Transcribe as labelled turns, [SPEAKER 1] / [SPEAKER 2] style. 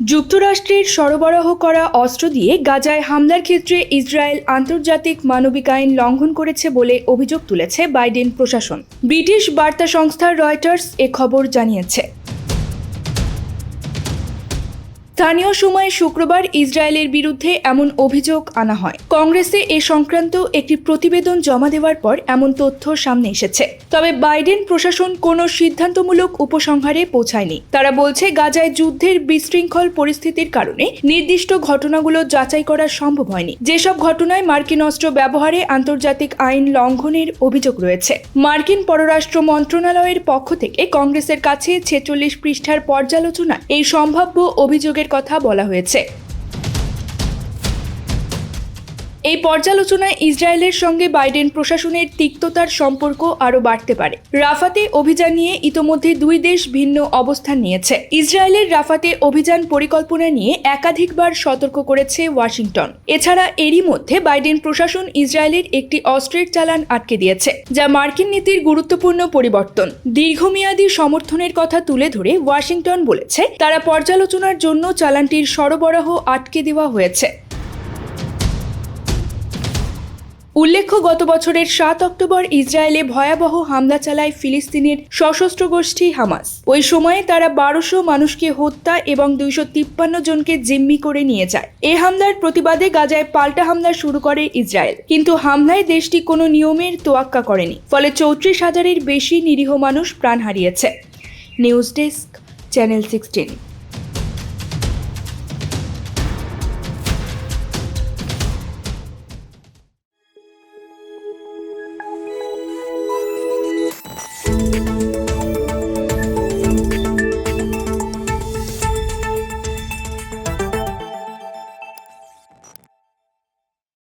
[SPEAKER 1] যুক্তরাষ্ট্রের সরবরাহ করা অস্ত্র দিয়ে গাজায় হামলার ক্ষেত্রে ইসরায়েল আন্তর্জাতিক মানবিক আইন লঙ্ঘন করেছে বলে অভিযোগ তুলেছে বাইডেন প্রশাসন। ব্রিটিশ বার্তা সংস্থা রয়টার্স এ খবর জানিয়েছে। স্থানীয় সময়ে শুক্রবার ইসরায়েলের বিরুদ্ধে এমন অভিযোগ আনা হয়। কংগ্রেসে এ সংক্রান্ত একটি প্রতিবেদন জমা দেওয়ার পর এমন তথ্য সামনে এসেছে। তবে বাইডেন প্রশাসন কোনো সিদ্ধান্তমূলক উপসংহারে পৌঁছায়নি। তারা বলছে, গাজায় যুদ্ধের বিশৃঙ্খল পরিস্থিতির কারণে নির্দিষ্ট ঘটনাগুলো যাচাই করা সম্ভব হয়নি। যেসব ঘটনায় মার্কিন অস্ত্র ব্যবহারে আন্তর্জাতিক আইন লঙ্ঘনের অভিযোগ রয়েছে। মার্কিন পররাষ্ট্র মন্ত্রণালয়ের পক্ষ থেকে কংগ্রেসের কাছে ছেচল্লিশ পৃষ্ঠার পর্যালোচনা এই সম্ভাব্য অভিযোগের কথা বলা হয়েছে। এই পর্যালোচনায় ইসরায়েলের সঙ্গে বাইডেন প্রশাসনের তিক্ততার সম্পর্ক আরও বাড়তে পারে। রাফাতে অভিযান নিয়ে ইতোমধ্যে দুই দেশ ভিন্ন অবস্থান নিয়েছে। ইসরায়েলের রাফাতে অভিযান পরিকল্পনা নিয়ে একাধিকবার সতর্ক করেছে ওয়াশিংটন। এছাড়া এরই মধ্যে বাইডেন প্রশাসন ইসরায়েলের একটি অস্ত্রের চালান আটকে দিয়েছে, যা মার্কিন নীতির গুরুত্বপূর্ণ পরিবর্তন। দীর্ঘমেয়াদী সমর্থনের কথা তুলে ধরে ওয়াশিংটন বলেছে, তারা পর্যালোচনার জন্য চালানটির সরবরাহ আটকে দেওয়া হয়েছে। উল্লেখ্য, গত বছরের সাত অক্টোবর ইসরায়েলে ভয়াবহ হামলা চালায় ফিলিস্তিনের সশস্ত্র গোষ্ঠী হামাস। ওই সময়ে তারা বারোশো মানুষকে হত্যা এবং দুইশো তিপ্পান্ন জনকে জিম্মি করে নিয়ে যায়। এ হামলার প্রতিবাদে গাজায় পাল্টা হামলা শুরু করে ইসরায়েল। কিন্তু হামলায় দেশটি কোনো নিয়মের তোয়াক্কা করেনি, ফলে চৌত্রিশ হাজারের বেশি নিরীহ মানুষ প্রাণ হারিয়েছে। News desk, channel sixteen. Thank you.